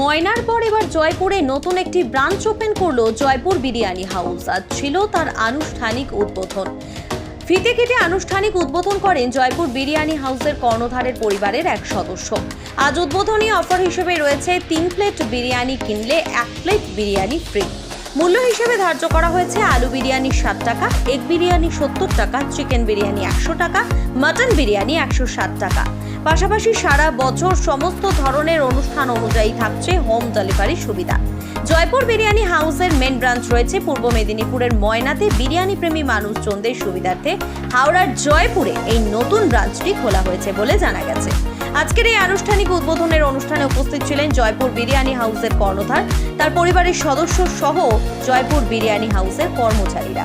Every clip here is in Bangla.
ময়নার পর এবার জয়পুরে নতুন একটি ব্রাঞ্চ ওপেন করল জয়পুর বিরিয়ানি হাউস। আজ ছিল তার আনুষ্ঠানিক উদ্বোধন। ফিতে কেটে আনুষ্ঠানিক উদ্বোধন করেন জয়পুর বিরিয়ানি হাউসের কর্ণধারের পরিবারের এক সদস্য। আজ উদ্বোধনী অফার হিসেবে রয়েছে তিন প্লেট বিরিয়ানি কিনলে এক প্লেট বিরিয়ানি ফ্রি। মূল্য হিসেবে ধার্য করা হয়েছে আলু বিরিয়ানি ষাট টাকা, এগ বিরিয়ানি সত্তর টাকা, চিকেন বিরিয়ানি একশো টাকা, মাটন বিরিয়ানি একশো ষাট টাকা। পাশাপাশি সারা বছর সমস্ত ধরনের অনুষ্ঠান অনুযায়ী থাকছে হোম ডেলিভারি সুবিধা। জয়পুর বিরিয়ানি হাউসের মেন ব্রাঞ্চ রয়েছে পূর্ব মেদিনীপুরের ময়নাতে বিরিয়ানি প্রেমী মানুষজনদের সুবিধার্থে হাওড়ার জয়পুরে এই নতুন ব্রাঞ্চটি খোলা হয়েছে বলে জানা গেছে। আজকের এই আনুষ্ঠানিক উদ্বোধনের অনুষ্ঠানে উপস্থিত ছিলেন জয়পুর বিরিয়ানি হাউসের কর্ণধার, তার পরিবারের সদস্য সহ জয়পুর বিরিয়ানি হাউসের কর্মচারীরা।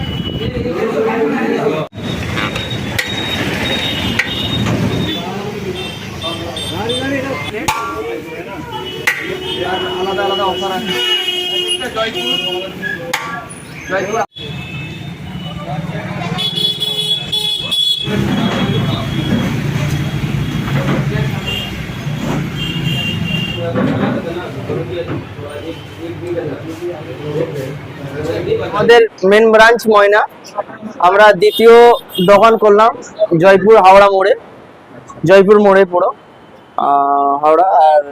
আলাদা আলাদা অফার আছে আমাদের মেন ব্রাঞ্চ ময়না। আমরা দ্বিতীয় দোকান করলাম, জয়পুর হাওড়া মোড়ে। জয়পুর মোড়ে পুরো। হাওড়া, আর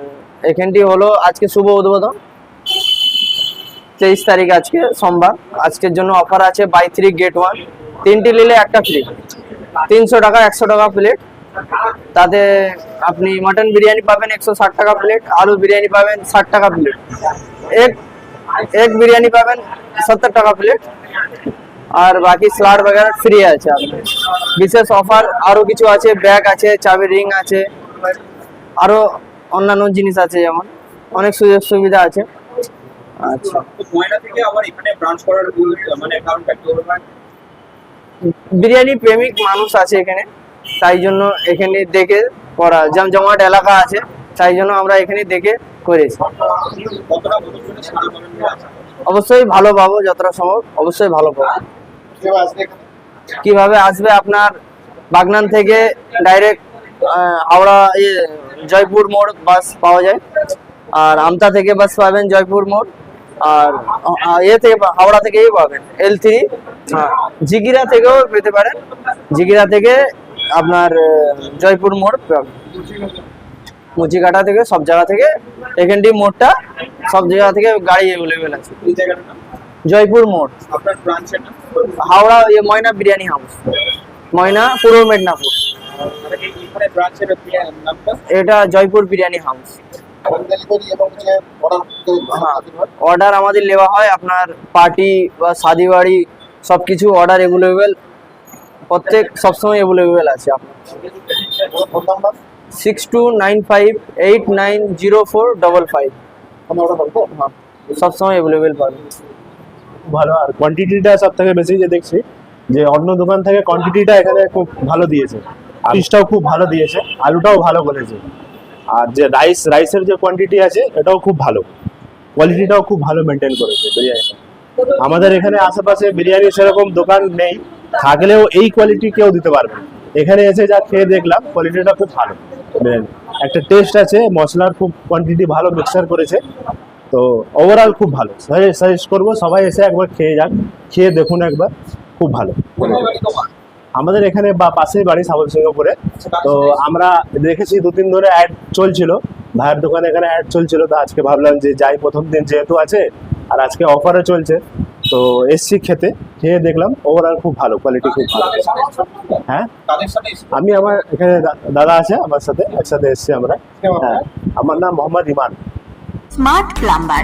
এখানটি হলো আজকে শুভ উদ্বোধন। তেইশ তারিখ আজকে সোমবার। আজকের জন্য অফার আছে বাই থ্রি গেট ওয়ান তিনটি নিলে একটা ফ্রি তিনশো টাকা, একশো টাকা প্লেট তাতে আপনি মাটন বিরিয়ানি পাবেন একশো ষাট টাকা প্লেট আলু বিরিয়ানি পাবেন ষাট টাকা প্লেট এক এক বিরিয়ানি পাবেন সত্তর টাকা প্লেট আর বাকি স্লাড বগেরা ফ্রি আছে আপনার। বিশেষ অফার আরও কিছু আছে ব্যাগ আছে, চাবি রিং আছে। আরও অন্যান্য জিনিস আছে যেমন। অনেক সুযোগ সুবিধা আছে। আচ্ছা। ময়না থেকে আবার এখানে ব্রাঞ্চ করার মানে কারণটা? বিরিয়ানি প্রেমিক মানুষ আছে এখানে তাই জন্য এখানে দেখে করা জমজমাট এলাকা আছে তাই জন্য আমরা এখানে দেখে করেছি? অবশ্যই ভালো পাবো যতটা সম্ভব অবশ্যই ভালো পাবো। কীভাবে আসবে আপনার বাগনান থেকে ডাইরেক্ট হাওড়া ইয়ে জয়পুর মোড় বাস পাওয়া যায়। আর আমতা থেকে বাস পাবেন জয়পুর মোড়। আর ইয়ে থেকে হাওড়া থেকেই পাবেন। এল থ্রি জিগিরা থেকেও পেতে পারেন। জিগিরা থেকে আপনার জয়পুর মোড় পাবেন। মুচিকাটা থেকে সব জায়গা থেকে এখানটি মোড়টা সব জায়গা থেকে গাড়ি অ্যাভেলেবেল আছে। জয়পুর মোড়। হাওড়া ময়না বিরিয়ানি হাউস। ময়না পূর্ব মেদিনীপুর। নামটা? এটা জয়পুর বিরিয়ানি হাউস। অর্ডার আমাদের নেওয়া হয় আপনার পার্টি বা শাদি বাড়ি সব কিছু অর্ডার অ্যাভেলেবেল প্রত্যেক সবসময় অ্যাভেলেবেল আছে আপনার। Six two nine five eight nine zero four double five সবসময় অ্যাভেলেবেল পাবেন। ভালো আর কোয়ান্টিটিটা সব থেকে বেশি যে দেখছি যে অন্য দোকান থেকে কোয়ান্টিটিটা এখানে খুব ভালো দিয়েছে। পিসটাও খুব ভালো দিয়েছে আলুটাও ভালো করেছে আর যে রাইস রাইসের যে কোয়ান্টিটি আছে, এটাও খুব ভালো। কোয়ালিটিটাও খুব ভালো মেনটেন করেছে বিরিয়ানিটা আমাদের এখানে আশেপাশে বিরিয়ানি সেরকম দোকান নেই। থাকলেও এই কোয়ালিটি কেউ দিতে পারবে এখানে এসে যা খেয়ে দেখলাম কোয়ালিটিটা খুব ভালো বিরিয়ানি। একটা টেস্ট আছে, মশলার খুব কোয়ান্টিটি ভালো মিক্সার করেছে। তো ওভারঅল খুব ভালো। সাজেস্ট করব, সবাই এসে একবার খেয়ে যাক। খেয়ে দেখুন একবার, খুব ভালো। আমাদের এখানে বা পাশেই বাড়ি সাবল তো আমরা দেখেছি দু তিন ধরে অ্যাড চলছিল। ভাইয়ের দোকানে এখানে অ্যাড চলছিল। তো আজকে ভাবলাম যে যাই, প্রথম দিন যেহেতু আছে, আর আজকে অফারও চলছে। তো এসছি খেতে, খেয়ে দেখলাম ওভারঅল খুব ভালো কোয়ালিটি খুব ভালো। হ্যাঁ? আমি আমার এখানে দাদা আছে আমার সাথে, একসাথে এসছি আমরা। হ্যাঁ। আমার নাম মোহাম্মদ ইমান। Smart plumber